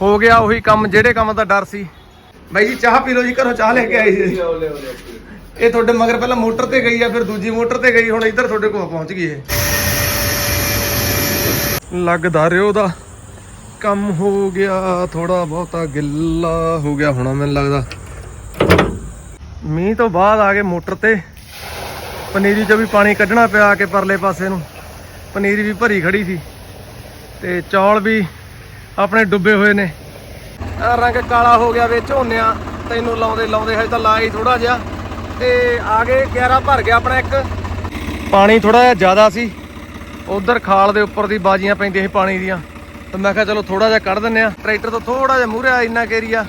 ਹੋ ਗਿਆ ਉਹੀ ਕੰਮ, ਜਿਹੜੇ ਕੰਮ ਦਾ ਡਰ ਸੀ। ਬਾਈ ਜੀ, ਚਾਹ ਪੀ ਲਓ ਜੀ, ਘਰੋਂ ਚਾਹ ਲੈ ਕੇ ਆਏ ਸੀ। ਇਹ ਤੁਹਾਡੇ ਮਗਰ ਪਹਿਲਾਂ ਮੋਟਰ ਤੇ ਗਈ ਆ, ਫਿਰ ਦੂਜੀ ਮੋਟਰ ਤੇ ਗਈ, ਹੁਣ ਇੱਧਰ ਤੁਹਾਡੇ ਕੋਲ ਪਹੁੰਚ ਗਈ ਇਹ। ਲੱਗਦਾ ਰਿਓ ਦਾ ਕੰਮ ਹੋ ਗਿਆ ਥੋੜਾ ਬਹੁਤਾ ਗਿੱਲਾ ਹੋ ਗਿਆ ਹੋਣਾ, ਮੈਨੂੰ ਲੱਗਦਾ। ਮੀਂਹ ਤੋਂ ਬਾਅਦ ਆ ਗਏ ਮੋਟਰ ਤੇ। ਪਨੀਰੀ ਚੋਂ ਵੀ ਪਾਣੀ ਕੱਢਣਾ ਪਿਆ ਆ ਕੇ ਪਰਲੇ ਪਾਸੇ ਨੂੰ। ਪਨੀਰੀ ਵੀ ਭਰੀ ਖੜੀ ਸੀ। ਤੇ ਚੌਲ ਵੀ ਆਪਣੇ ਡੁੱਬੇ ਹੋਏ ਨੇ। ਰੰਗ ਕਾਲਾ ਹੋ ਗਿਆ ਵੇ ਝੋਨਿਆਂ ਤੈਨੂੰ ਲਾਉਂਦੇ ਲਾਉਂਦੇ ਹਜੇ ਤਾਂ ਲਾਈ ਥੋੜਾ ਜਿਹਾ। ਤੇ ਆ ਗਏ 11 ਭਰ ਗਿਆ ਆਪਣਾ ਇੱਕ। ਪਾਣੀ ਥੋੜਾ ਜਿਹਾ ਜ਼ਿਆਦਾ ਸੀ। ਉਧਰ ਖਾਲ ਦੇ ਉੱਪਰ ਦੀ ਬਾਜੀਆਂ ਪੈਂਦੀਆਂ ਸੀ ਪਾਣੀ ਦੀਆਂ। ਤੇ ਮੈਂ ਕਿਹਾ ਚਲੋ ਥੋੜਾ ਜਿਹਾ ਕੱਢ ਦਿੰਨੇ ਆ ਟਰੈਕਟਰ ਤੋਂ ਥੋੜਾ ਜਿਹਾ ਮੂਹਰੇ ਆ ਇੰਨਾ ਕੇਰੀਆ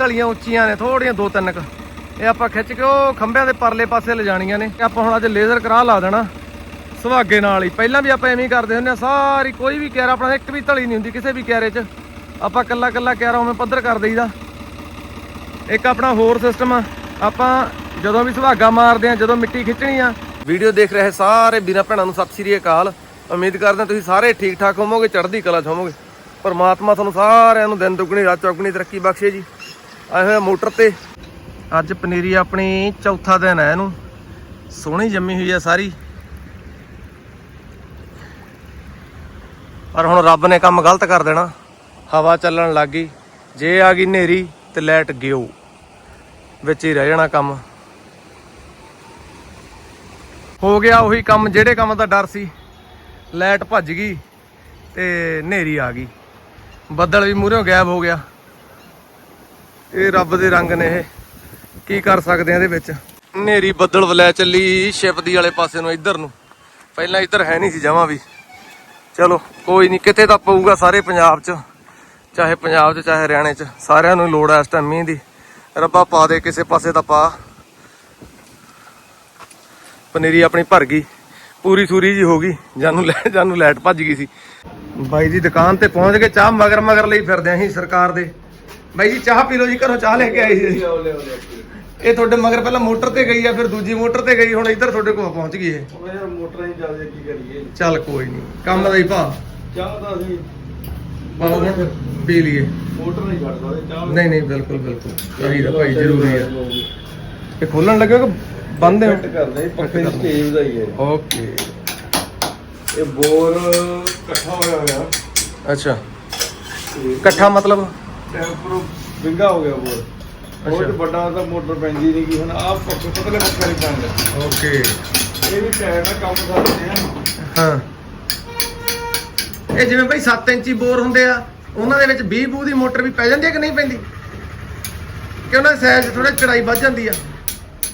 ਢਲੀਆਂ ਉੱਚੀਆਂ ਨੇ ਥੋੜੀਆਂ ਦੋ ਤਿੰਨ ਕ। ਇਹ ਆਪਾਂ ਖਿੱਚ ਕੇ ਉਹ ਖੰਭਿਆਂ ਦੇ ਪਰਲੇ ਪਾਸੇ ਲਿਜਾਣੀਆਂ ਨੇ। ਆਪਾਂ ਹੁਣ ਅੱਜ ਲੇਜ਼ਰ ਕਰਾ ਲਾ ਦੇਣਾ। ਸੁਹਾਗੇ ਨਾਲ ਹੀ। ਪਹਿਲਾਂ ਵੀ ਆਪਾਂ ਐਵੇਂ ਹੀ ਕਰਦੇ ਹੁੰਦੇ ਆ ਸਾਰੀ ਕੋਈ ਵੀ ਕਿਆਰਾ ਆਪਣਾ, ਇੱਕ ਵੀ ਧਲੀ ਨਹੀਂ ਹੁੰਦੀ ਕਿਸੇ ਵੀ ਕਿਆਰੇ 'ਚ। ਆਪਾਂ ਕੱਲਾ ਕੱਲਾ ਕਿਆਰਾ ਉਵੇਂ ਪੱਧਰ ਕਰ ਦਈਦਾ। ਇੱਕ ਆਪਣਾ ਹੋਰ ਸਿਸਟਮ ਆ, ਆਪਾਂ ਜਦੋਂ ਵੀ ਸੁਹਾਗਾ ਮਾਰਦੇ ਆ ਜਦੋਂ ਮਿੱਟੀ ਖਿੱਚਣੀ ਆ। ਵੀਡੀਓ ਦੇਖ ਰਹੇ ਸਾਰੇ ਵੀਰਾਂ ਭੈਣਾਂ ਨੂੰ ਸਤਿ ਸ੍ਰੀ ਅਕਾਲ। ਉਮੀਦ ਕਰਦੇ ਹਾਂ ਤੁਸੀਂ ਸਾਰੇ ਠੀਕ ਠਾਕ ਹੋਵੋਗੇ, ਚੜ੍ਹਦੀ ਕਲਾ 'ਚ ਹੋਵੋਗੇ। ਪਰਮਾਤਮਾ ਤੁਹਾਨੂੰ ਸਾਰਿਆਂ ਨੂੰ ਦਿਨ ਦੁੱਗਣੀ, ਰਾਤ ਚੌਗਣੀ ਤਰੱਕੀ ਬਖਸ਼ੇ ਜੀ। ਆਏ ਹੋਏ ਮੋਟਰ ਤੇ। ਅੱਜ ਪਨੀਰੀ ਆਪਣੀ ਚੌਥਾ ਦਿਨ ਹੈ ਇਹਨੂੰ। ਸੋਹਣੀ ਜੰਮੀ ਹੋਈ ਹੈ ਸਾਰੀ। ਪਰ ਹੁਣ ਰੱਬ ਨੇ ਕੰਮ ਗਲਤ ਕਰ ਦੇਣਾ। ਹਵਾ ਚੱਲਣ ਲੱਗ ਗਈ। ਜੇ ਆ ਗਈ ਹਨੇਰੀ ਤੇ ਲੈਟ ਗਿਓ। ਵਿੱਚ ਹੀ ਰਹਿ ਜਾਣਾ ਕੰਮ। ਹੋ ਗਿਆ ਉਹੀ ਕੰਮ, ਜਿਹੜੇ ਕੰਮ ਦਾ ਡਰ ਸੀ। ਲਾਈਟ ਭੱਜ ਗਈ ਤੇ ਹਨੇਰੀ ਆ ਗਈ। ਬੱਦਲ ਵੀ ਮੂਹਰੋਂ ਗਾਇਬ ਹੋ ਗਿਆ। ਇਹ ਰੱਬ ਦੇ ਰੰਗ ਨੇ ਇਹ। ਕੀ ਕਰ ਸਕਦੇ ਆ ਇਹਦੇ ਵਿੱਚ? ਹਨੇਰੀ ਬੱਦਲ ਵਲੈ ਚੱਲੀ ਸ਼ਿਪਦੀ ਵਾਲੇ ਪਾਸੇ ਨੂੰ, ਇੱਧਰ ਨੂੰ। ਪਹਿਲਾਂ ਇੱਧਰ ਹੈ ਨਹੀਂ ਸੀ ਜਮਾਂ ਵੀ। ਚਲੋ, ਕੋਈ ਨਹੀਂ ਕਿਤੇ ਤਾਂ ਪਊਗਾ ਸਾਰੇ ਪੰਜਾਬ 'ਚ, ਚਾਹੇ ਪੰਜਾਬ 'ਚ, ਚਾਹੇ ਹਰਿਆਣੇ 'ਚ, ਸਾਰਿਆਂ ਨੂੰ ਲੋੜ ਹੈ ਇਸ ਟਾਈਮ ਮੀਂਹ ਦੀ। ਰੱਬਾ ਪਾ ਦੇ, ਕਿਸੇ ਪਾਸੇ ਤਾਂ ਪਾ। ਪਨੀਰੀ ਆਪਣੀ ਭਰ ਗਈ, ਪੂਰੀ ਸੂਰੀ ਜੀ ਹੋ ਗਈ, ਜਾਨੂੰ ਲੈ, ਜਾਨੂੰ ਲਾਈਟ ਭੱਜ ਗਈ ਸੀ। ਬਾਈ ਜੀ, ਦੁਕਾਨ ਤੇ ਪਹੁੰਚ ਕੇ ਚਾਹ ਮਗਰ ਮਗਰ ਲਈ ਫਿਰਦੇ ਆਂ ਅਸੀਂ ਸਰਕਾਰ ਦੇ। ਬਾਈ ਜੀ, ਚਾਹ ਪੀ ਲਓ ਜੀ, ਘਰੋਂ ਚਾਹ ਲੈ ਕੇ ਆਏ ਸੀ। ਇਹ ਤੁਹਾਡੇ ਮਗਰ ਪਹਿਲਾਂ ਮੋਟਰ ਤੇ ਗਈ ਆ ਫਿਰ ਦੂਜੀ ਮੋਟਰ ਤੇ ਗਈ ਹੁਣ ਇੱਧਰ ਤੁਹਾਡੇ ਕੋਲ ਪਹੁੰਚ ਗਈ ਇਹ। ਯਾਰ ਮੋਟਰਾਂ ਹੀ ਜ਼ਿਆਦਾ ਕੀ ਕਰੀਏ। ਚੱਲ ਕੋਈ ਨਹੀਂ ਕੰਮ ਦਾ ਹੀ ਭਾ ਚਾਹ ਤਾਂ ਅਸੀਂ ਪਾਓ ਹੁਣ ਪੀ ਲਈਏ। ਮੋਟਰ ਨਹੀਂ ਛੱਡ ਸਕਦੇ ਚਾਹ ਨਹੀਂ ਨਹੀਂ ਬਿਲਕੁਲ ਬਿਲਕੁਲ। ਚਾਹੀਦਾ ਭਾਈ ਜ਼ਰੂਰੀ ਹੈ ਇਹ ਖੋਲਣ ਲੱਗੇ ਕਿ ਬੰਦ ਫਿੱਟ ਹੈ ਕਰਦੇ ਹਾਂ, ਪੱਕੇ ਦੀ ਸਟੇਜ ਦਾ ਹੀ ਹੈ। ਓਕੇ। ਇਹ ਬੋਰ ਇਕੱਠਾ ਹੋਇਆ ਹੋਇਆ। ਅੱਛਾ। ਇਕੱਠਾ ਮਤਲਬ? ਟੈਂਪਰ ਵਿੰਗਾ ਹੋ ਗਿਆ ਬੋਰ। ਚ ਵੱਡਾ ਤਾਂ ਮੋਟਰ ਪੈਂਦੀ ਨਹੀਂ ਕਿ ਹੁਣ ਆਹ ਪੱਕੇ ਪਤਲੇ ਪੱਕੇ ਨਹੀਂ ਪੈਂਦੇ ਓਕੇ। ਇਹ ਵੀ ਟਾਇਰ ਨਾਲ ਕੰਮ ਕਰਦੇ ਆ। ਹਾਂ। ਇਹ ਜਿਵੇਂ ਭਾਈ 7 ਇੰਚੀ ਬੋਰ ਹੁੰਦੇ ਆ ਉਹਨਾਂ ਦੇ ਵਿੱਚ 20 ਬੂ ਦੀ ਮੋਟਰ ਵੀ ਪੈ ਜਾਂਦੀ ਹੈ ਕਿ ਨਹੀਂ ਪੈਂਦੀ? ਕਿ ਉਹਨਾਂ ਦੀ ਸਾਈਜ਼ ਥੋੜਾ ਚੜਾਈ ਵੱਧ ਜਾਂਦੀ ਆ?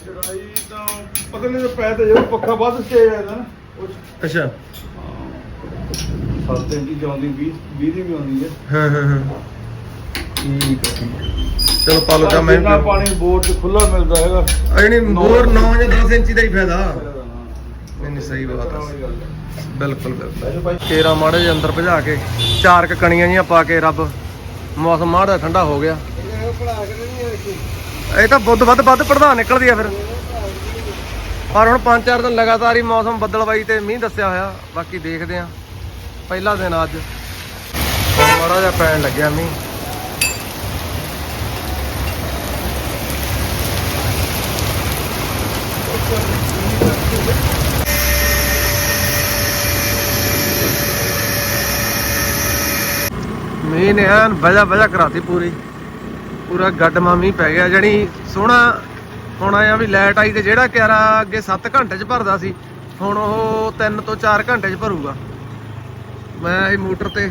ਚੜਾਈ ਤਾਂ ਪਤਲੇ ਦੇ ਪੈ ਤੇ ਜਿਹੜਾ ਪੱਖਾ ਵੱਧ ਸਟੇਜ ਹੈ ਨਾ ਉਹ ਅੱਛਾ। 7 ਇੰਚ ਦੀ ਆਉਂਦੀ 20 20 ਦੀ ਵੀ ਆਉਂਦੀ ਹੈ ਹਾਂ ਹਾਂ ਹਾਂ। ਠੀਕ ਹੈ ਠੀਕ ਹੈ। ਚਲੋ ਪਾ ਲਓ ਤਾਂ ਮੈਂ ਜਿੰਨਾ ਪਾਣੀ ਬੋਰ 'ਚ ਖੁੱਲਾ ਮਿਲਦਾ ਹੈਗਾ। ਅਜਣੀ ਬੋਰ 9 ਜਾਂ 10 ਇੰਚੀ ਦਾ ਹੀ ਫਾਇਦਾ। ਨਹੀਂ ਨਹੀਂ ਸਹੀ ਬਾਤ ਹੈ। ਬਿਲਕੁਲ ਬਿਲਕੁਲ। ਕੇਰਾ ਮਾੜੇ ਜਿਹੇ ਅੰਦਰ ਭਜਾ ਕੇ ਚਾਰ ਕ ਕਣੀਆਂ ਜੀਆਂ ਪਾ ਕੇ ਰੱਬ ਮੌਸਮ ਮਾੜਾ ਠੰਡਾ ਹੋ ਗਿਆ। ਇਹ ਤਾਂ ਬੁੱਧ ਵੱਧ ਵੱਧ ਪ੍ਰਧਾਨ ਨਿਕਲਦੀ ਆ ਫਿਰ। ਪਰ ਹੁਣ ਪੰਜ ਚਾਰ ਦਿਨ ਲਗਾਤਾਰ ਹੀ ਮੌਸਮ ਬੱਦਲਵਾਈ ਤੇ ਮੀਂਹ ਦੱਸਿਆ ਹੋਇਆ ਬਾਕੀ ਦੇਖਦੇ ਆ। ਪਹਿਲਾ ਦਿਨ ਅੱਜ। ਮਾੜਾ ਜਿਹਾ ਪੈਣ ਲੱਗਿਆ ਮੀਂਹ। ਮੀਂਹ ਨੇ ਐਨ ਵਜਾ ਵਜਾ ਕਰਾਤੀ ਪੂਰੀ। ਪੂਰਾ ਗੱਡਮਾ ਮੀਂਹ ਪੈ ਗਿਆ। ਜਣੀ ਸੋਹਣਾ ਹੁਣ ਆਇਆ ਵੀ ਲਾਈਟ ਆਈ ਤੇ ਜਿਹੜਾ ਕਿਆਰਾ ਅੱਗੇ 7 ਘੰਟੇ ਚ ਭਰਦਾ ਸੀ, ਹੁਣ ਉਹ 3 ਤੋਂ 4 ਘੰਟੇ ਚ ਭਰੂਗਾ। ਮੈਂ ਇਹ ਮੋਟਰ ਤੇ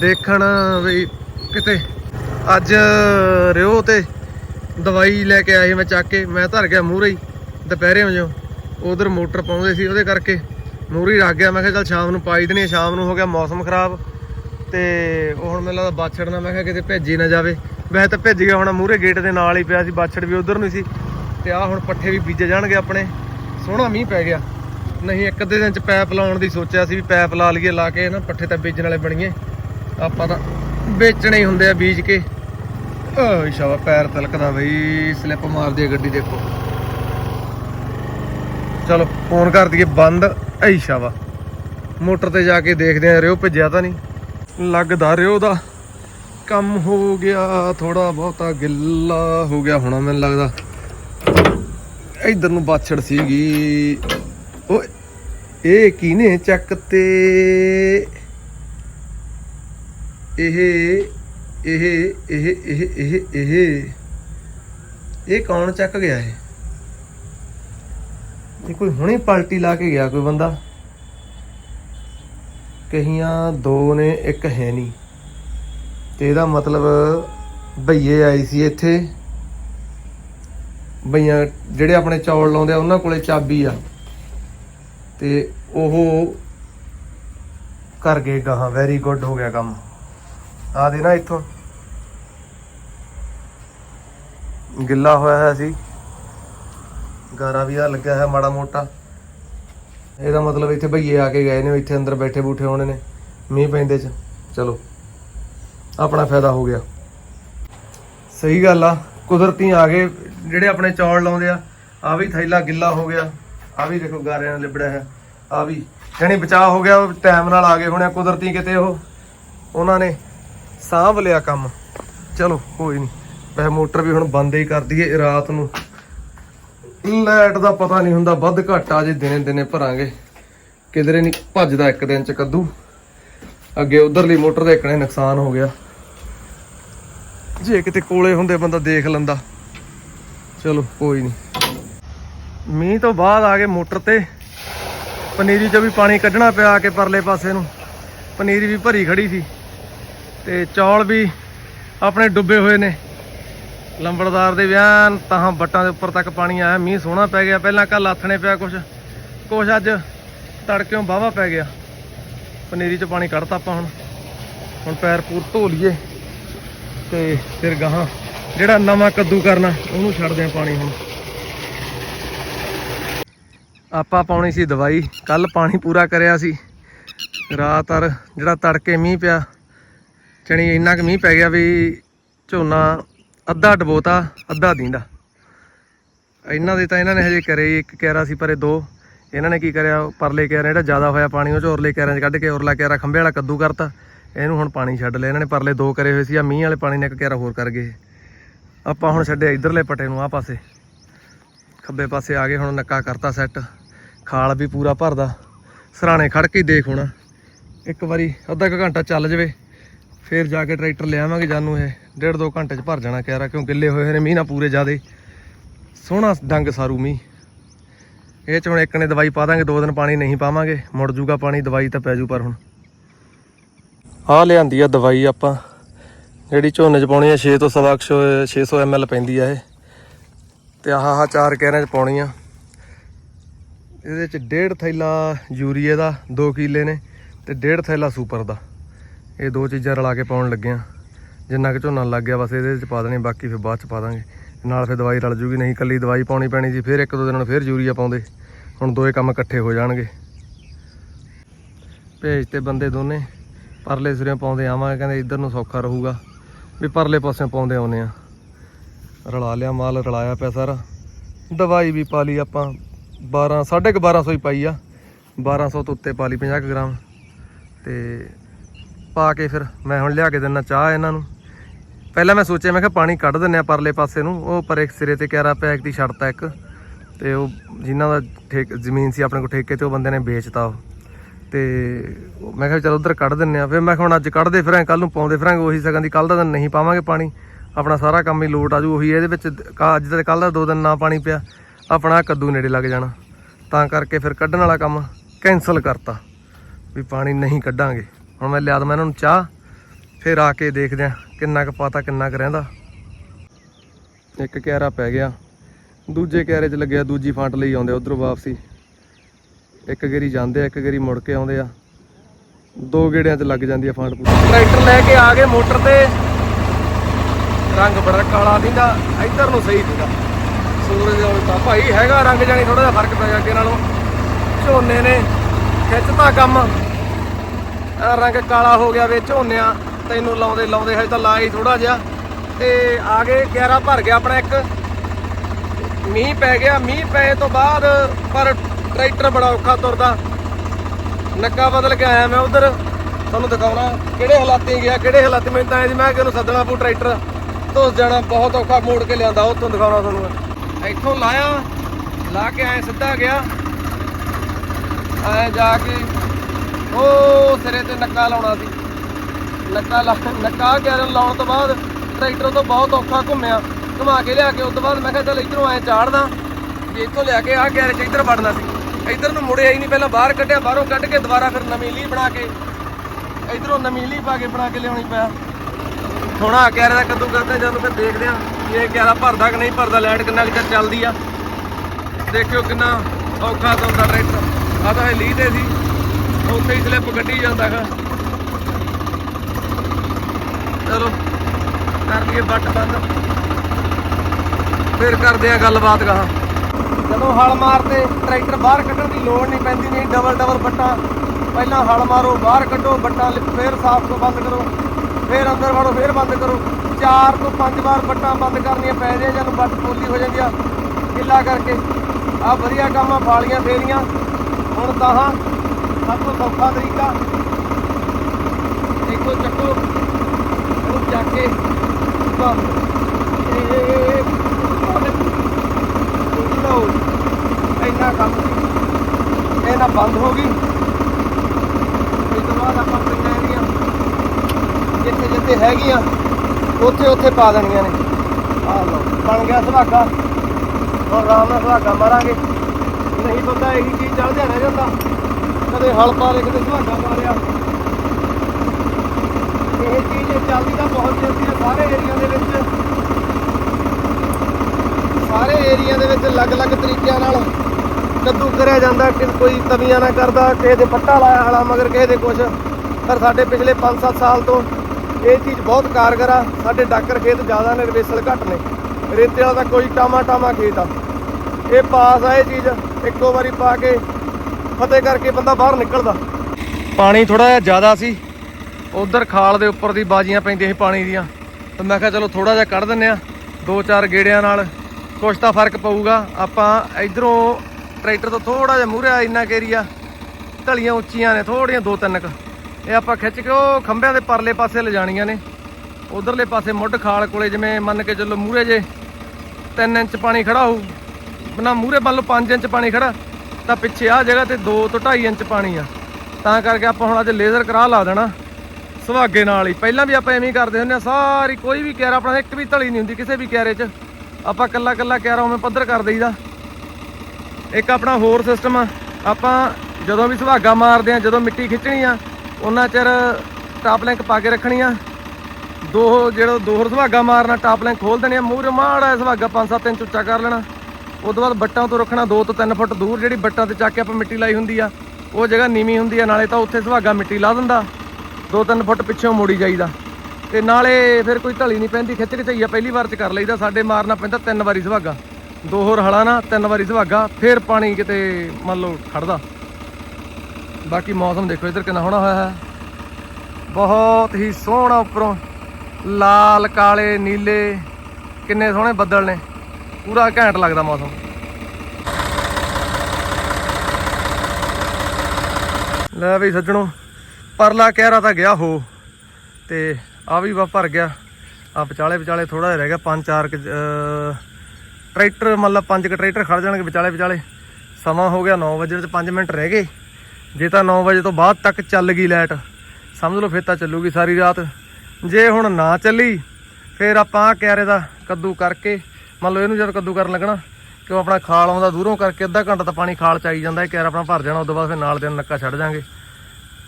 ਦੇਖਣ ਵੀ ਕਿਤੇ ਅੱਜ ਰਿਓ ਤੇ ਦਵਾਈ ਲੈ ਕੇ ਆਇਆ ਮੈਂ ਚੱਕ ਕੇ, ਮੈਂ ਧਰ ਗਿਆ ਮੂਹਰੇ ਹੀ ਦੁਪਹਿਰੇ ਵਜੋਂ। ਉਧਰ ਮੋਟਰ ਪਾਉਂਦੇ ਸੀ, ਉਹਦੇ ਕਰਕੇ ਮੂਹਰੇ ਰੱਖ ਗਿਆ। ਮੈਂ ਕਿਹਾ ਚੱਲ ਸ਼ਾਮ ਨੂੰ ਪਾਈ ਦੇਣੀ ਸ਼ਾਮ ਨੂੰ ਹੋ ਗਿਆ ਮੌਸਮ ਖਰਾਬ। ਤੇ ਉਹ ਹੁਣ ਮੈਨੂੰ ਲੱਗਦਾ ਬਾਛੜ ਨਾ ਮੈਂ ਕਿਹਾ ਕਿਤੇ ਭੇਜੀ ਨਾ ਜਾਵੇ। ਵੈਸੇ ਤਾਂ ਭੇਜ ਗਿਆ ਹੋਣਾ ਮੂਹਰੇ ਗੇਟ ਦੇ ਨਾਲ ਹੀ ਪਿਆ ਸੀ, ਬਾਛੜ ਵੀ ਉਧਰ ਨੂੰ ਸੀ। ਤੇ ਆ ਹੁਣ ਪੱਠੇ ਵੀ ਬੀਜੇ ਜਾਣਗੇ ਆਪਣੇ। ਸੋਹਣਾ ਮੀਂਹ ਪੈ ਗਿਆ। ਨਹੀਂ, ਇੱਕ ਅੱਧੇ ਦਿਨ ਚ ਪੈਪ ਲਾਉਣ ਦੀ ਸੋਚਿਆ ਸੀ ਵੀ ਪੈਪ ਲਾ ਲਈਏ, ਲਾ ਕੇ ਨਾ ਪੱਠੇ ਤਾਂ ਬੀਜਣ ਵਾਲੇ ਬਣੀਏ। ਆਪਾਂ ਤਾਂ ਵੇਚਣੇ ਹੀ ਹੁੰਦੇ ਆ ਬੀਜ ਕੇ। ਓਏ ਸ਼ਾਬਾ ਪੈਰ ਤਲਕਦਾ ਬਈ, ਸਲਿੱਪ ਮਾਰਦੀ ਆ ਗੱਡੀ ਦੇਖੋ। ਚਲੋ, ਫੋਨ ਕਰ ਦਈਏ, ਬੰਦ। ਐ ਸ਼ਾਬਾ ਮੋਟਰ ਤੇ ਜਾ ਕੇ ਦੇਖਦੇ ਆ, ਰਿਓ, ਭੇਜਿਆ ਤਾਂ ਨਹੀਂ। ਲੱਗਦਾ ਰਿਓ ਦਾ। ਕੰਮ ਹੋ ਗਿਆ ਥੋੜਾ ਬਹੁਤਾ ਗਿੱਲਾ ਹੋ ਗਿਆ ਹੋਣਾ ਮੈਨੂੰ ਲੱਗਦਾ। ਇਧਰ ਨੂੰ ਬਾਛੜ ਸੀਗੀ। ਓਏ, ਇਹ ਕਿਨੇ ਚੱਕ ਤੇ ਇਹ ਇਹ ਇਹ ਇਹ ਇਹ ਇਹ। ਇਹ ਕੌਣ ਚੱਕ ਗਿਆ ਇਹ? ਇਹ ਕੋਈ ਹੁਣੇ ਪਲਟੀ ਲਾ ਕੇ ਗਿਆ ਕੋਈ ਬੰਦਾ? ਕਹੀਆਂ ਦੋ ਨੇ, ਇੱਕ ਹੈ ਨਹੀਂ। ਤੇ ਇਹਦਾ ਮਤਲਬ ਭਈਏ ਆਈ ਸੀ ਇੱਥੇ। ਭਈਆਂ ਜਿਹੜੇ ਆਪਣੇ ਚੌਲ ਲਾਉਂਦੇ ਆ, ਉਹਨਾਂ ਕੋਲੇ ਚਾਬੀ ਆ। ਤੇ ਉਹ ਕਰ ਗਏ ਗਾਹਾਂ। ਵੈਰੀ ਗੁੱਡ ਹੋ ਗਿਆ ਕੰਮ। ਆ ਦੇ ਨਾ ਇੱਥੋਂ। ਗਿੱਲਾ ਹੋਇਆ ਹੋਇਆ ਸੀ। ਗਾਰਾ ਵੀ ਆ ਲੱਗਿਆ ਹੈ ਮਾੜਾ ਮੋਟਾ। ਇਹਦਾ ਮਤਲਬ ਇੱਥੇ ਭਈਏ ਆ ਕੇ ਗਏ ਨੇ ਇੱਥੇ ਅੰਦਰ ਬੈਠੇ ਬੂਠੇ ਹੋਣੇ ਨੇ ਮੀਂਹ ਪੈਂਦੇ ਚ। ਚਲੋ ਆਪਣਾ ਫਾਇਦਾ ਹੋ ਗਿਆ। ਸਹੀ ਗੱਲ ਆ ਕੁਦਰਤੀ ਆ ਗਏ ਜਿਹੜੇ ਆਪਣੇ ਚੌਲ ਲਾਉਂਦੇ ਆ ਆ ਵੀ ਥੈਲਾ ਗਿੱਲਾ ਹੋ ਗਿਆ ਆ ਵੀ ਦੇਖੋ ਗਾਰਿਆਂ ਨਾਲ ਲਿਬੜਿਆ ਹੈ ਆ ਵੀ ਜਾਣੀ ਬਚਾਅ ਹੋ ਗਿਆ ਟਾਈਮ ਨਾਲ ਆ ਗਏ ਹੋਣੇ ਆ, ਕੁਦਰਤੀ ਕਿਤੇ ਉਹ ਉਹਨਾਂ ਨੇ ਸਾਂਭ ਲਿਆ ਕੰਮ। ਚਲੋ ਕੋਈ ਨਹੀਂ ਵੈਸੇ ਮੋਟਰ ਵੀ ਹੁਣ ਬੰਦ ਹੀ ਕਰ ਦਈਏ ਰਾਤ ਨੂੰ ਲਾਈਟ ਦਾ ਪਤਾ ਨਹੀਂ ਹੁੰਦਾ, ਵੱਧ ਘੱਟ ਆ ਜੇ ਦਿਨੇ ਦਿਨੇ ਭਰਾਂਗੇ। ਕਿਧਰੇ ਨਹੀਂ ਭੱਜਦਾ ਇੱਕ ਦਿਨ ਚ ਕੱਦੂ। ਅੱਗੇ ਉਧਰਲੀ ਮੋਟਰ ਦੇ ਇੱਕਣੇ ਨੁਕਸਾਨ ਹੋ ਗਿਆ। ਜੇ ਕਿਤੇ ਕੋਲੇ ਹੁੰਦੇ ਬੰਦਾ ਦੇਖ ਲੈਂਦਾ। ਚਲੋ, ਕੋਈ ਨਹੀਂ। ਮੀਂਹ ਤੋਂ ਬਾਅਦ ਆ ਗਏ ਮੋਟਰ ਤੇ। ਪਨੀਰੀ ਚ ਵੀ ਪਾਣੀ ਕੱਢਣਾ ਪਿਆ ਕੇ ਪਰਲੇ ਪਾਸੇ ਨੂੰ। ਪਨੀਰੀ ਵੀ ਭਰੀ ਖੜੀ ਸੀ। ਤੇ ਚੌਲ ਵੀ ਆਪਣੇ ਡੁੱਬੇ ਹੋਏ ਨੇ। ਲੰਬੜਦਾਰ ਦੇ ਵਿਆਹ ਤਾਂ ਬੱਟਾਂ ਦੇ ਉੱਪਰ ਤੱਕ ਪਾਣੀ ਆਇਆ, ਮੀਂਹ ਸੋਹਣਾ ਪੈ ਗਿਆ, ਪਹਿਲਾਂ ਕੱਲ ਆਥਣੇ ਪਿਆ ਕੁਛ ਕੁਛ ਅੱਜ ਤੜਕਿਓਂ ਵਾਹਵਾ ਪੈ ਗਿਆ। ਪਨੀਰੀ ਚ ਪਾਣੀ ਕੱਢਤਾ ਆਪਾਂ ਹੁਣ। ਹੁਣ ਪੈਰ ਪੂਰ ਧੋ ਲਈਏ ਤੇ ਫਿਰ ਗਾਹਾਂ ਜਿਹੜਾ ਨਵਾਂ ਕੱਦੂ ਕਰਨਾ, ਉਹਨੂੰ ਛੱਡਦੇ ਆ ਪਾਣੀ ਹੁਣ। ਆਪਾਂ ਪਾਉਣੀ ਸੀ ਦਵਾਈ ਕੱਲ ਪਾਣੀ ਪੂਰਾ ਕਰਿਆ ਸੀ। ਰਾਤ ਅਰ ਜਿਹੜਾ ਤੜਕੇ ਮੀਂਹ ਪਿਆ, ਚਣੀ ਇੰਨਾ ਕੁ ਮੀਂਹ ਪੈ ਗਿਆ ਵੀ ਝੋਨਾ ਅੱਧਾ ਡਬੋਤਾ, ਅੱਧਾ ਦੀਂਦਾ। ਇਹਨਾਂ ਦੇ ਤਾਂ ਇਹਨਾਂ ਨੇ ਹਜੇ ਕਰੇ, ਇੱਕ ਕਿਆਰਾ ਸੀ ਪਰੇ ਦੋ। ਇਹਨਾਂ ਨੇ ਕੀ ਕਰਿਆ, ਪਰਲੇ ਕਿਆਰੇ ਜਿਹੜਾ ਜ਼ਿਆਦਾ ਹੋਇਆ ਪਾਣੀ, ਉਹ ਚ ਔਰਲੇ ਕਿਆਰਿਆਂ 'ਚ ਕੱਢ ਕੇ ਔਰਲਾ ਕਿਆਰਾ ਖੰਭੇ ਵਾਲਾ ਕੱਦੂ ਕਰਤਾ। ਇਹਨੂੰ ਹੁਣ ਪਾਣੀ ਛੱਡ ਲਿਆ। ਇਹਨਾਂ ਨੇ ਪਰਲੇ ਦੋ ਕਰੇ ਹੋਏ ਸੀ ਆ ਮੀਂਹ ਵਾਲੇ ਪਾਣੀ ਨੇ ਇੱਕ ਕਿਆਰਾ ਹੋਰ ਕਰ ਗਏ। ਆਪਾਂ ਹੁਣ ਛੱਡਿਆ ਇਧਰਲੇ ਪਟੇ ਨੂੰ ਆ ਪਾਸੇ। ਖੱਬੇ ਪਾਸੇ ਆ ਗਏ, ਹੁਣ ਨੱਕਾ ਕਰਤਾ ਸੈੱਟ ਖਾਲ ਵੀ ਪੂਰਾ ਭਰਦਾ। ਸਰਾਣੇ ਖੜ ਕੇ ਹੀ ਦੇਖ ਹੁਣ। ਇੱਕ ਵਾਰੀ ਅੱਧਾ ਕੁ ਘੰਟਾ ਚੱਲ ਜਵੇ। ਫਿਰ ਜਾ ਕੇ ਟਰੈਕਟਰ ਲਿਆਵਾਂਗੇ ਜਾਨੂੰ ਇਹ। ਡੇਢ ਦੋ ਘੰਟੇ ਚ ਭਰ ਜਾਣਾ ਕਿਆਰਾ, ਕਿਉਂ ਗਿੱਲੇ ਹੋਏ ਹੋਏ ਨੇ, ਮੀਂਹ ਨਾ ਪੂਰੇ ਜ਼ਿਆਦੇ। ਸੋਹਣਾ ਡੰਗ ਸਾਰੂ ਮੀਂਹ। ਇਹ ਚ ਹੁਣ ਇੱਕ ਨੇ ਦਵਾਈ ਪਾ ਦਾਂਗੇ, ਦੋ ਦਿਨ ਪਾਣੀ ਨਹੀਂ ਪਾਵਾਂਗੇ, ਮੁੜ ਜੂਗਾ ਪਾਣੀ, ਦਵਾਈ ਤਾਂ ਪੈ ਜੂ ਪਰ ਹੁਣ। ਆਹ ਲਿਆਂਦੀ ਆ ਦਵਾਈ ਆਪਾਂ, ਜਿਹੜੀ ਝੋਨੇ ਚ ਪਾਉਣੀ ਆ 6 ਤੋਂ ਸਵਾ ਕੁ ਸੌ 600 ml ਪੈਂਦੀ ਆ ਇਹ। ਤੇ ਆਹ ਆਹ ਚਾਰ ਕੈਰਾਂ ਚ ਪਾਉਣੀ ਆ ਇਹਦੇ ਚ ਡੇਢ ਥੈਲਾ ਯੂਰੀਏ ਦਾ 2 ਕਿੱਲੇ ਨੇ, ਤੇ ਡੇਢ ਥੈਲਾ ਸੁਪਰ ਦਾ। ਇਹ ਦੋ ਚੀਜ਼ਾਂ ਰਲਾ ਕੇ ਪਾਉਣ ਲੱਗੇ ਆ ਜਿੰਨਾ ਕਿ ਝੋਨਾ ਲੱਗ ਗਿਆ ਬਸ ਇਹਦੇ ਚ ਪਾ ਦੇਣੇ, ਬਾਕੀ ਫਿਰ ਬਾਅਦ ਚ ਪਾ ਦਾਂਗੇ। ਨਾਲ ਫਿਰ ਦਵਾਈ ਰਲ ਜੂਗੀ, ਨਹੀਂ ਕੱਲੀ ਦਵਾਈ ਪਾਉਣੀ ਪੈਣੀ ਸੀ ਫਿਰ ਇੱਕ ਦੋ ਦਿਨ ਨੂੰ ਫਿਰ ਯੂਰੀਆ ਪਾਉਂਦੇ। ਹੁਣ ਦੋਏ ਕੰਮ ਇਕੱਠੇ ਹੋ ਜਾਣਗੇ। ਭੇਜ ਤੇ ਬੰਦੇ ਦੋਨੇ, ਪਰਲੇ ਸਿਰਿਓਂ ਪਾਉਂਦੇ ਆਵਾਂਗੇ, ਕਹਿੰਦੇ ਇੱਧਰ ਨੂੰ ਸੌਖਾ ਰਹੂਗਾ। ਵੀ ਪਰਲੇ ਪਾਸਿਓਂ ਪਾਉਂਦੇ ਆਉਨੇ ਆ। ਰਲਾ ਲਿਆ ਮਾਲ, ਰਲਾਇਆ ਪਿਆ ਸਾਰਾ। ਦਵਾਈ ਵੀ ਪਾ ਲਈ ਆਪਾਂ 12 1250 ਹੀ ਪਾਈ ਆ। 1200 ਤੋਂ ਉੱਤੇ ਪਾ ਲਈ 50 ਕੁ ਗ੍ਰਾਮ। ਤੇ ਪਾ ਕੇ ਫਿਰ ਮੈਂ ਹੁਣ ਲਿਆ ਕੇ ਦਿੰਨਾ ਚਾਹ ਇਹਨਾਂ ਨੂੰ। ਪਹਿਲਾਂ ਮੈਂ ਸੋਚਿਆ, ਮੈਂ ਕਿਹਾ ਪਾਣੀ ਕੱਢ ਦਿੰਨੇ ਆ ਪਰਲੇ ਪਾਸੇ ਨੂੰ। ਉਹ ਪਰ ਇੱਕ ਸਿਰੇ ਤੇ ਕਿਆਰਾ ਪੈਕ ਦੀ ਛੱਡਤਾ ਇੱਕ। ਤੇ ਉਹ ਜਿਨ੍ਹਾਂ ਦਾ ਠੇਕ, ਜ਼ਮੀਨ ਸੀ ਆਪਣੇ ਕੋਲ ਠੇਕੇ ਤੇ, ਉਹ ਬੰਦੇ ਨੇ ਵੇਚਤਾ ਉਹ। ਤੇ ਮੈਂ ਕਿਹਾ ਚਲ ਉਧਰ ਕੱਢ ਦਿੰਨੇ ਆ। ਫਿਰ ਮੈਂ ਕਿਹਾ ਹੁਣ ਅੱਜ ਕੱਢਦੇ ਫਿਰਾਂ ਕੱਲ ਨੂੰ ਪਾਉਂਦੇ ਫਿਰਾਂਗੇ, ਉਹੀ ਸਗਨ ਦੀ। ਕੱਲ ਦਾ ਦਿਨ ਨਹੀਂ ਪਾਵਾਂਗੇ ਪਾਣੀ। ਆਪਣਾ ਸਾਰਾ ਕੰਮ ਹੀ ਲੋਟ ਆਜੂ ਉਹੀ ਇਹਦੇ ਵਿੱਚ ਕ- ਅੱਜ ਤੇ ਕੱਲ ਦਾ ਦੋ ਦਿਨ ਨਾ ਪਾਣੀ ਪਿਆ। ਆਪਣਾ ਕੱਦੂ ਨੇੜੇ ਲੱਗ ਜਾਣਾ। ਤਾਂ ਕਰਕੇ ਫਿਰ ਕੱਢਣ ਵਾਲਾ ਕੰਮ ਕੈਨਸਲ ਕਰਤਾ। ਵੀ ਪਾਣੀ ਨਹੀਂ ਕੱਢਾਂਗੇ। ਹੁਣ ਮੈਂ ਲਿਆ ਦਵਾਂ ਇਹਨਾਂ ਨੂੰ ਚਾਹ, ਫਿਰ ਆ ਕੇ ਦੇਖਦੇ ਆ ਕਿੰਨਾ ਕੁ ਪਾਤਾ ਕਿੰਨਾ ਕੁ ਰਹਿੰਦਾ। ਇੱਕ ਕਿਆਰਾ ਪੈ ਗਿਆ। ਦੂਜੇ ਕਿਆਰੇ 'ਚ ਲੱਗਿਆ, ਦੂਜੀ ਫਾਂਟ ਲਈ ਆਉਂਦੇ, ਉਧਰੋਂ ਵਾਪਸੀ। ਇੱਕ ਗੇਰੀ ਜਾਂਦੇ ਆ, ਇੱਕ ਗੇਰੀ ਮੁੜ ਕੇ ਆਉਂਦੇ ਆ। ਦੋ ਗੇੜਿਆਂ 'ਚ ਲੱਗ ਜਾਂਦੀ ਆ ਫਾਂਟ ਪੂਰੀ। ਟਰੈਕਟਰ ਲੈ ਕੇ ਆ ਗਏ ਮੋਟਰ ਤੇ। ਰੰਗ ਬੜਾ ਕਾਲਾ ਦਿੰਦਾ, ਇੱਧਰ ਨੂੰ ਸਹੀ ਦਿੰਦਾ। ਸੂਰਜ ਦੇ ਉਲਟਾ। ਭਾਈ ਹੈਗਾ ਰੰਗ ਜਾਨੀ ਥੋੜਾ ਜਿਹਾ ਫ਼ਰਕ ਪੈ ਗਿਆ ਅੱਗੇ ਨਾਲੋਂ। ਝੋਨੇ ਨੇ ਖਿੱਚਤਾ ਕੰਮ। ਰੰਗ ਕਾਲਾ ਹੋ ਗਿਆ ਵੇ ਝੋਨਿਆਂ ਤੈਨੂੰ ਲਾਉਂਦੇ ਲਾਉਂਦੇ ਹਜੇ ਤਾਂ ਲਾਈ ਥੋੜਾ ਜਿਹਾ। ਤੇ ਆ ਗਏ 11 ਭਰ ਗਿਆ ਆਪਣਾ ਇੱਕ। ਮੀਂਹ ਪੈ ਗਿਆ, ਮੀਂਹ ਪਏ ਤੋਂ ਬਾਅਦ ਪਰ ਟਰੈਕਟਰ ਬੜਾ ਔਖਾ ਤੁਰਦਾ। ਨੱਕਾ ਬਦਲ ਕੇ ਆਇਆ ਮੈਂ ਉਧਰ। ਤੁਹਾਨੂੰ ਦਿਖਾਉਣਾ ਕਿਹੜੇ ਹਾਲਾਤੀ ਗਿਆ, ਕਿਹੜੇ ਹਾਲਾਤੀ ਮੈਨੂੰ ਤਾਂ ਐ ਜੀ ਮੈਂ ਕਿ ਉਹਨੂੰ ਸੱਦਣਾ ਪੂ ਟਰੈਕਟਰ। ਧੁੱਸ ਜਾਣਾ, ਬਹੁਤ ਔਖਾ ਮੋੜ ਕੇ ਲਿਆਂਦਾ, ਉੱਥੋਂ ਦਿਖਾਉਣਾ ਤੁਹਾਨੂੰ ਇੱਥੋਂ ਲਾਇਆ, ਲਾ ਕੇ ਐ ਸਿੱਧਾ ਗਿਆ। ਐ ਜਾ ਕੇ ਉਹ ਸਿਰੇ ਤੇ ਨੱਕਾ ਲਾਉਣਾ ਸੀ। ਨੱਕਾ ਲਾ, ਨੱਕਾ ਗੈਰਨ ਲਾਉਣ ਤੋਂ ਬਾਅਦ ਟਰੈਕਟਰ ਤੋਂ ਬਹੁਤ ਔਖਾ ਘੁੰਮਿਆ। ਘੁਮਾ ਕੇ ਲਿਆ ਕੇ, ਉਸ ਤੋਂ ਬਾਅਦ ਮੈਂ ਕਿਹਾ ਚੱਲ ਇਧਰੋਂ ਐ ਚਾੜਦਾ। ਵੀ ਇੱਥੋਂ ਲਿਆ ਕੇ ਆ ਗੈਰੇਜ ਇੱਧਰ ਵੜਨਾ ਸੀ। ਇੱਧਰ ਨੂੰ ਮੁੜਿਆ ਹੀ ਨਹੀਂ, ਪਹਿਲਾਂ ਬਾਹਰ ਕੱਢਿਆ, ਬਾਹਰੋਂ ਕੱਢ ਕੇ ਦੁਬਾਰਾ ਫਿਰ ਨਵੀਂ ਲੀ ਬਣਾ ਕੇ, ਇਧਰੋਂ ਨਵੀਂ ਲੀ ਪਾ ਕੇ ਬਣਾ ਕੇ ਲਿਆਉਣੀ ਪਿਆ। ਹੁਣ ਆ ਕੈਰੇ ਦਾ ਕੱਦੂ ਕਰਦੇ ਜਦੋਂ ਫਿਰ ਦੇਖਦੇ ਆ ਵੀ ਇਹ ਕੈਰਾ ਭਰਦਾ ਕਿ ਨਹੀਂ ਭਰਦਾ ਲਾਈਟ ਕਿੰਨਾ ਕੁ ਚਿਰ ਚੱਲਦੀ ਆ। ਦੇਖਿਓ ਕਿੰਨਾ ਔਖਾ ਤੁਰਦਾ ਟਰੈਕਟਰ। ਆ ਤਾਂ ਇਹ ਲੀ ਤੇ ਸੀ। ਉੱਥੇ ਹੀ ਸਲਿੱਪ ਕੱਢੀ ਜਾਂਦਾ ਹੈਗਾ। ਚਲੋ, ਕਰ ਲਈਏ ਬੱਟ ਬੰਦ। ਫਿਰ ਕਰਦੇ ਆ ਗੱਲਬਾਤ ਗਾ। ਜਦੋਂ ਹਲ ਮਾਰਦੇ, ਟਰੈਕਟਰ ਬਾਹਰ ਕੱਢਣ ਦੀ ਲੋੜ ਨਹੀਂ ਪੈਂਦੀ, ਨਹੀਂ ਡਬਲ ਡਬਲ ਬੱਟਾਂ ਪਹਿਲਾਂ ਹਲ ਮਾਰੋ, ਬਾਹਰ ਕੱਢੋ ਬੱਟਾਂ ਫਿਰ ਸਾਫ਼ ਤੋਂ ਬੰਦ ਕਰੋ। ਫਿਰ ਅੰਦਰ ਵੜੋ, ਫਿਰ ਬੰਦ ਕਰੋ। ਚਾਰ ਤੋਂ ਪੰਜ ਵਾਰ ਬੱਟਾਂ ਬੰਦ ਕਰਨੀਆਂ ਪੈ ਜਾਂਦੀਆਂ ਜਦੋਂ ਬੱਟ ਪੋਲੀ ਹੋ ਜਾਂਦੀ ਆ। ਗਿੱਲਾ ਕਰਕੇ। ਆ ਵਧੀਆ ਕੰਮ ਆ ਫਾਲੀਆਂ ਫੇਰੀਆਂ। ਹੁਣ ਤਾਂ ਹਾਂ ਸਭ ਤੋਂ ਸੌਖਾ ਤਰੀਕਾ। ਦੇਖੋ ਚੱਕੋ। ਇਹਨੂੰ ਚੱਕ ਕੇ ਬੰਦ ਇਹ ਲਓ ਇੰਨਾ ਕੰਮ ਇਹ ਨਾ ਬੰਦ ਹੋ ਗਈ। ਇਸ ਤੋਂ ਬਾਅਦ ਆਪਾਂ ਪਿੰਡਾਂ ਦੀਆਂ ਜਿੱਥੇ ਜਿੱਥੇ ਹੈਗੀਆਂ, ਉੱਥੇ ਉੱਥੇ ਪਾ ਦੇਣੀਆਂ ਨੇ। ਆ ਲਓ, ਬਣ ਗਿਆ ਸੁਹਾਗਾ। ਹੁਣ ਆਰਾਮ ਨਾਲ ਸੁਹਾਗਾ ਮਾਰਾਂਗੇ। ਨਹੀਂ ਬੰਦਾ ਇਹੀ ਚੀਜ਼ ਚੱਲ ਰਹਿ ਜਾਂਦਾ ਕਦੇ ਹਲ ਪਾ ਲਿਆ ਕਦੇ ਸੁਹਾਗਾ ਲਿਆ ਇਹ ਚੀਜ਼ ਚੱਲਦੀ ਤਾਂ ਬਹੁਤ ਜਲਦੀ ਹੈ, ਸਾਰੇ ਏਰੀਆ ਦੇ ਵਿੱਚ। ਸਾਰੇ ਏਰੀਆ ਦੇ ਵਿੱਚ ਅਲੱਗ-ਅਲੱਗ ਤਰੀਕਿਆਂ ਨਾਲ ਕੱਦੂ ਕਰਿਆ ਜਾਂਦਾ, ਕਿ ਕੋਈ ਤਵੀਆਂ ਨਾ ਕਰਦਾ, ਕਿਸੇ ਦੇ ਪੱਟਾ ਲਾਇਆ ਹਲਾ ਮਗਰ ਕਿਸੇ ਦੇ ਕੁਛ। ਪਰ ਸਾਡੇ ਪਿਛਲੇ 5-7 ਸਾਲ ਤੋਂ ਇਹ ਚੀਜ਼ ਬਹੁਤ ਕਾਰਗਰ ਆ। ਸਾਡੇ ਡਾਕਰ ਖੇਤ ਜ਼ਿਆਦਾ ਨੇ, ਰਵੇਸਲ ਘੱਟ ਨੇ। ਰੇਤੇ ਵਾਲਾ ਤਾਂ ਕੋਈ ਟਾਮਾ ਟਾਮਾ ਖੇਤ ਆ। ਇਹ ਪਾਸ ਆ ਇਹ ਚੀਜ਼, ਇੱਕੋ ਵਾਰੀ ਪਾ ਕੇ ਫਤਿਹ ਕਰਕੇ ਬੰਦਾ ਬਾਹਰ ਨਿਕਲਦਾ। ਪਾਣੀ ਥੋੜਾ ਜਿਹਾ ਜ਼ਿਆਦਾ ਸੀ। ਉਧਰ ਖਾਲ ਦੇ ਉੱਪਰ ਦੀ ਬਾਜੀਆਂ ਪੈਂਦੀਆਂ ਸੀ ਪਾਣੀ ਦੀਆਂ। ਤੇ ਮੈਂ ਕਿਹਾ ਚਲੋ ਥੋੜਾ ਜਿਹਾ ਕੱਢ ਦਿੰਨੇ ਆ ਦੋ ਚਾਰ ਗੇੜਿਆਂ ਨਾਲ ਕੁਛ ਤਾਂ ਫ਼ਰਕ ਪਊਗਾ। ਆਪਾਂ ਇਧਰੋਂ ਟਰੈਕਟਰ ਤੋਂ ਥੋੜਾ ਜਿਹਾ ਮੂਹਰੇ ਇੰਨਾ ਕੁ ਏਰੀਆ ਢਲੀਆਂ ਉੱਚੀਆਂ ਨੇ ਥੋੜੀਆਂ ਦੋ ਤਿੰਨ ਕ। ਇਹ ਆਪਾਂ ਖਿੱਚ ਕੇ ਉਹ ਖੰਭਿਆਂ ਦੇ ਪਰਲੇ ਪਾਸੇ ਲਿਜਾਣੀਆਂ ਨੇ। ਉਧਰਲੇ ਪਾਸੇ ਮੁੱਢ ਖਾਲ ਕੋਲੇ ਜਿਵੇਂ ਮੰਨ ਕੇ ਚੱਲੋ ਮੂਹਰੇ ਜੇ 3 ਇੰਚ ਪਾਣੀ ਖੜਾ ਹੋਊ। ਨਾ ਮੂਹਰੇ ਮੰਨ ਲਓ 5 ਇੰਚ ਪਾਣੀ ਖੜਾ ਤਾਂ ਪਿੱਛੇ ਆ ਜਗ੍ਹਾ ਤੇ 2 ਤੋਂ 2.5 ਇੰਚ ਪਾਣੀ ਆ। ਤਾਂ ਕਰਕੇ ਆਪਾਂ ਹੁਣ ਅੱਜ ਲੇਜ਼ਰ ਕਰਾ ਲਾ ਦੇਣਾ। ਸੁਹਾਗੇ ਨਾਲ ਹੀ। ਪਹਿਲਾਂ ਵੀ ਆਪਾਂ ਐਵੇਂ ਹੀ ਕਰਦੇ ਹੁੰਦੇ ਆ, ਸਾਰੀ ਕੋਈ ਵੀ ਕਿਆਰਾ ਆਪਣਾ, ਇੱਕ ਵੀ ਧਲੀ ਨਹੀਂ ਹੁੰਦੀ ਕਿਸੇ ਵੀ ਕਿਆਰੇ 'ਚ। ਆਪਾਂ ਕੱਲਾ ਕੱਲਾ ਕਿਆਰਾ ਉਵੇਂ ਪੱਧਰ ਕਰ ਦਈਦਾ। ਇੱਕ ਆਪਣਾ ਹੋਰ ਸਿਸਟਮ ਆ, ਆਪਾਂ ਜਦੋਂ ਵੀ ਸੁਹਾਗਾ ਮਾਰਦੇ ਆ, ਜਦੋਂ ਮਿੱਟੀ ਖਿੱਚਣੀ ਆ, ਉਹਨਾਂ ਚਿਰ ਟਾਪ ਲਿੰਕ ਪਾ ਕੇ ਰੱਖਣੀ ਆ। ਦੋ ਜਿਹੜਾ, ਦੋ ਹੋਰ ਸੁਹਾਗਾ ਮਾਰਨਾ ਟਾਪ ਲਿੰਕ ਖੋਲ ਦੇਣੀ ਆ। ਮੂਹਰੇ ਮਾੜਾ ਸੁਹਾਗਾ 5-7 ਇੰਚ ਉੱਚਾ ਕਰ ਲੈਣਾ। ਉਸ ਤੋਂ ਬਾਅਦ ਬੱਟਾਂ ਤੋਂ ਰੱਖਣਾ 2 ਤੋਂ 3 ਫੁੱਟ ਦੂਰ ਜਿਹੜੀ ਬੱਟਾਂ ਤੇ ਚੱਕ ਕੇ ਆਪਾਂ ਮਿੱਟੀ ਲਾਈ ਹੁੰਦੀ ਆ, ਉਹ ਜਗ੍ਹਾ ਨੀਵੀਂ ਹੁੰਦੀ ਆ, ਨਾਲੇ ਤਾਂ ਉੱਥੇ ਸੁਹਾਗਾ ਮਿੱਟੀ ਲਾ ਦਿੰਦਾ। 2-3 ਫੁੱਟ ਪਿੱਛੋਂ ਮੋੜੀ ਜਾਈਦਾ। ਤੇ ਨਾਲੇ ਫਿਰ ਕੋਈ ਢਲੀ ਨਹੀਂ ਪੈਂਦੀ, ਖਿੱਚ ਕੇ ਝਈਆ ਪਹਿਲੀ ਵਾਰ ਚ ਕਰ ਲਈਦਾ, ਸਾਡੇ ਮਾਰਨਾ ਪੈਂਦਾ ਤਿੰਨ ਵਾਰੀ ਸੁਹਾਗਾ। ਦੋ ਹੋਰ ਹਲਾ ਨਾ ਤਿੰਨ ਵਾਰੀ ਸੁਹਾਗਾ, ਫਿਰ ਪਾਣੀ ਕਿਤੇ ਮੰਨ ਲਓ ਖੜਦਾ। ਬਾਕੀ ਮੌਸਮ ਦੇਖੋ ਇੱਧਰ ਕਿੰਨਾ ਹੋਣਾ ਹੋਇਆ ਹੈ। ਬਹੁਤ ਹੀ ਸੋਹਣਾ ਉੱਪਰੋਂ ਲਾਲ, ਕਾਲੇ, ਨੀਲੇ, ਕਿੰਨੇ ਸੋਹਣੇ ਬੱਦਲ ਨੇ। ਪੂਰਾ ਘੈਂਟ ਲੱਗਦਾ ਮੌਸਮ। ਲੈ ਵੀ ਸੱਜਣੋ ਪਰਲਾ ਕਹਿਰਾ ਤਾਂ ਗਿਆ ਹੋ ਤੇ ਆ ਵੀ ਵਾ ਭਰ ਗਿਆ। ਆ ਵਿਚਾਲੇ ਵਿਚਾਲੇ ਥੋੜਾ ਜਿਹਾ ਰਹਿ ਗਿਆ ਪੰਜ ਚਾਰ ਕੁ, ਅਹ, ਟਰੈਕਟਰ ਮਤਲਬ ਪੰਜ ਕ ਟਰੈਕਟਰ ਖੜ ਜਾਣਗੇ ਵਿਚਾਲੇ ਵਿਚਾਲੇ। ਸਮਾਂ ਹੋ ਗਿਆ 9 ਵਜੇ ਤੇ 5 ਮਿੰਟ ਰਹਿ ਗਏ। ਜੇ ਤਾਂ 9 ਵਜੇ ਤੋਂ ਬਾਅਦ ਤੱਕ ਚੱਲ ਗਈ ਲਾਈਟ। ਸਮਝ ਲਓ ਫਿਰ ਤਾਂ ਚੱਲੂਗੀ ਸਾਰੀ ਰਾਤ। ਜੇ ਹੁਣ ਨਾ ਚੱਲੀ ਫਿਰ ਆਪਾਂ ਆਹ ਕਿਆਰੇ ਦਾ ਕੱਦੂ ਕਰਕੇ ਮੰਨ ਲਓ ਇਹਨੂੰ ਜਦ ਕੱਦੂ ਕਰਨ ਲੱਗਣਾ ਕਿ ਉਹ ਆਪਣਾ ਖਾਲ ਆਉਂਦਾ ਦੂਰੋਂ ਕਰਕੇ ਅੱਧਾ ਘੰਟਾ ਤਾਂ ਪਾਣੀ ਖਾਲ ਚ ਆਈ ਜਾਂਦਾ ਇਹ ਕਿਆਰਾ ਆਪਣਾ ਭਰ ਜਾਣਾ, ਉਦੋਂ ਬਾਅਦ ਫਿਰ ਨਾਲ ਦੇ ਨੱਕਾ ਛੱਡ ਜਾਾਂਗੇ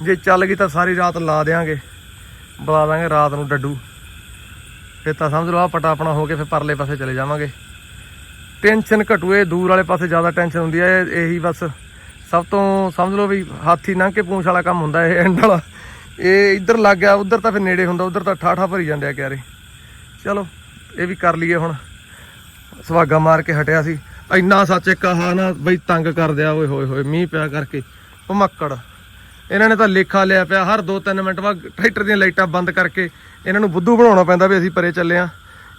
ਜੇ ਚੱਲ ਗਈ ਤਾਂ ਸਾਰੀ ਰਾਤ ਲਾ ਦੇਾਂਗੇ ਬੁਲਾ ਦਾਂਗੇ ਰਾਤ ਨੂੰ ਡੱਡੂ। ਫਿਰ ਤਾਂ ਸਮਝ ਲਓ ਆ ਪਟਾ ਆਪਣਾ ਹੋ ਕੇ ਫਿਰ ਪਰਲੇ ਪਾਸੇ ਚਲੇ ਜਾਵਾਂਗੇ। ਟੈਨਸ਼ਨ ਘਟੂਏ ਦੂਰ ਵਾਲੇ ਪਾਸੇ ਜ਼ਿਆਦਾ ਟੈਨਸ਼ਨ ਹੁੰਦੀ ਹੈ ਇਹੀ ਬਸ। ਸਭ ਤੋਂ ਸਮਝ ਲਓ ਵੀ ਹਾਥੀ ਲੰਘ ਕੇ ਪੂੰਛ ਵਾਲਾ ਕੰਮ ਹੁੰਦਾ, ਇਹ ਐਂਡ ਵਾਲਾ। ਇਹ ਇੱਧਰ ਲੱਗ ਗਿਆ, ਉੱਧਰ ਤਾਂ ਫਿਰ ਨੇੜੇ ਹੁੰਦਾ, ਉੱਧਰ ਤਾਂ ਠਾਠਾ ਭਰੀ ਜਾਂਦੇ ਆ ਕਿਆਰੇ। ਚਲੋ, ਇਹ ਵੀ ਕਰ ਲਈਏ ਹੁਣ। ਸੁਹਾਗਾ ਮਾਰ ਕੇ ਹਟਿਆ ਸੀ। ਇੰਨਾ ਸੱਚ ਇੱਕ ਆਹ ਨਾ ਬਈ ਤੰਗ ਕਰ ਦਿਆ ਓਏ ਹੋਏ ਹੋਏ, ਮੀਂਹ ਪਿਆ ਕਰਕੇ। ਭਮੱਕੜ। ਇਹਨਾਂ ਨੇ ਤਾਂ ਲੇਖਾ ਲਿਆ ਪਿਆ, ਹਰ 2-3 ਮਿੰਟ ਬਾਅਦ ਟਰੈਕਟਰ ਦੀਆਂ ਲਾਈਟਾਂ ਬੰਦ ਕਰਕੇ ਇਹਨਾਂ ਨੂੰ ਬੁੱਧੂ ਬਣਾਉਣਾ ਪੈਂਦਾ ਵੀ ਅਸੀਂ ਪਰੇ ਚੱਲੇ ਆ।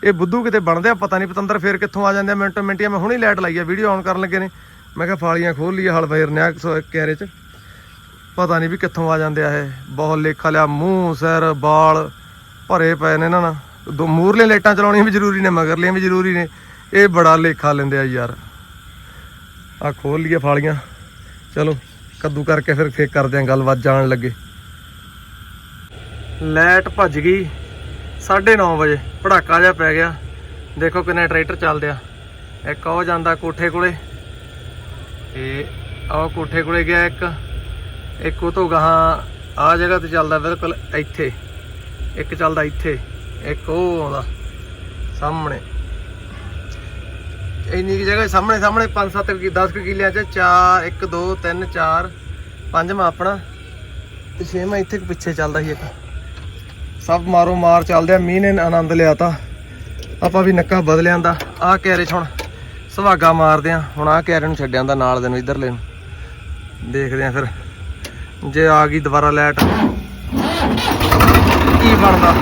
ਇਹ ਬੁੱਧੂ ਕਿਤੇ ਬਣਦੇ ਆ, ਪਤਾ ਨਹੀਂ ਪਤੰਦਰ ਫੇਰ ਕਿੱਥੋਂ ਆ ਜਾਂਦੇ ਆ। ਮਿੰਟੋ ਮਿੰਟੀਆਂ ਮੈਂ ਹੁਣੇ ਲਾਈਟ ਲਾਈ ਆ, ਵੀਡੀਓ ਆਨ ਕਰਨ ਲੱਗੇ ਨੇ। ਮੈਂ ਕਿਹਾ ਫਾਲੀਆਂ ਖੋਲ ਲਈ ਹਲ ਫੇਰ ਨੇ ਆ ਕਿਆਰੇ 'ਚ। ਪਤਾ ਨਹੀਂ ਵੀ ਕਿੱਥੋਂ ਆ ਜਾਂਦੇ ਆ ਇਹ। ਬਹੁਤ ਲੇਖਾ ਲਿਆ, ਮੂੰਹ, ਸਿਰ ਬਾਲ ਭਰੇ ਪਏ ਨੇ ਇਹਨਾਂ ਨਾਲ। ਦੋ ਮੂਰਲੇ ਲਾਈਟਾਂ ਚਲਾਉਣੀਆਂ ਵੀ ਜ਼ਰੂਰੀ ਨੇ, ਮਗਰਲੀਆਂ ਵੀ ਜ਼ਰੂਰੀ ਨੇ। ਇਹ ਬੜਾ ਲੇਖਾ ਲੈਂਦੇ ਆ ਯਾਰ। ਆ ਖੋਲ ਲਈਏ ਫਾਲੀਆਂ। ਚਲੋ, ਕੱਦੂ ਕਰਕੇ ਫਿਰ ਫੇਕ ਕਰਦੇ ਆ ਗੱਲਬਾਤ ਜਾਣ ਲੱਗੇ। ਲਾਈਟ ਭੱਜ ਗਈ। 9:30 ਵਜੇ ਪੜਾਕਾ ਜਿਹਾ ਪੈ ਗਿਆ। ਦੇਖੋ ਕਿੰਨੇ ਟਰੈਕਟਰ ਚੱਲਦੇ ਆ। ਇੱਕ ਉਹ ਜਾਂਦਾ ਕੋਠੇ ਕੋਲੇ ਤੇ ਉਹ ਕੋਠੇ ਕੋਲੇ ਗਿਆ ਇੱਕ। ਇੱਕ ਉਹ ਤੋਂ ਗਾਹਾਂ ਆ ਜਗ੍ਹਾ ਤੇ ਚੱਲਦਾ ਬਿਲਕੁਲ ਇੱਥੇ। ਇੱਕ ਚੱਲਦਾ ਇੱਥੇ, ਇੱਕ ਉਹ ਆਉਂਦਾ ਸਾਹਮਣੇ। ਇੰਨੀ ਕੀ ਜਗ੍ਹਾ ਸਾਹਮਣੇ ਸਾਹਮਣੇ 5-7 ਕੀ 10 ਕਿੱਲਿਆਂ ਚ 4 1 2 3 4 ਪੰਜਵਾਂ ਆਪਣਾ ਤੇ ਛੇਵਾਂ ਇੱਥੇ ਪਿੱਛੇ ਚੱਲਦਾ ਸੀ ਇੱਕ। ਸਭ ਮਾਰੋ ਮਾਰ ਚੱਲਦੇ ਆ, ਮੀਂਹ ਨੇ ਆਨੰਦ ਲਿਆ ਤਾ। ਆਪਾਂ ਵੀ ਨੱਕਾ ਬਦਲਿਆਂ ਦਾ ਆਹ ਕੈਰੇ 'ਚ ਹੁਣ ਸੁਹਾਗਾ ਮਾਰਦੇ ਆ। ਹੁਣ ਆਹ ਕੈਰੇ ਨੂੰ ਛੱਡਿਆਂ ਦਾ ਨਾਲ ਦੇ ਨੂੰ, ਇਧਰਲੇ ਨੂੰ। ਦੇਖਦੇ ਆ ਫਿਰ। ਜੇ ਆ ਗਈ ਦੁਬਾਰਾ ਲਾਈਟ ਕੀ ਬਣਦਾ?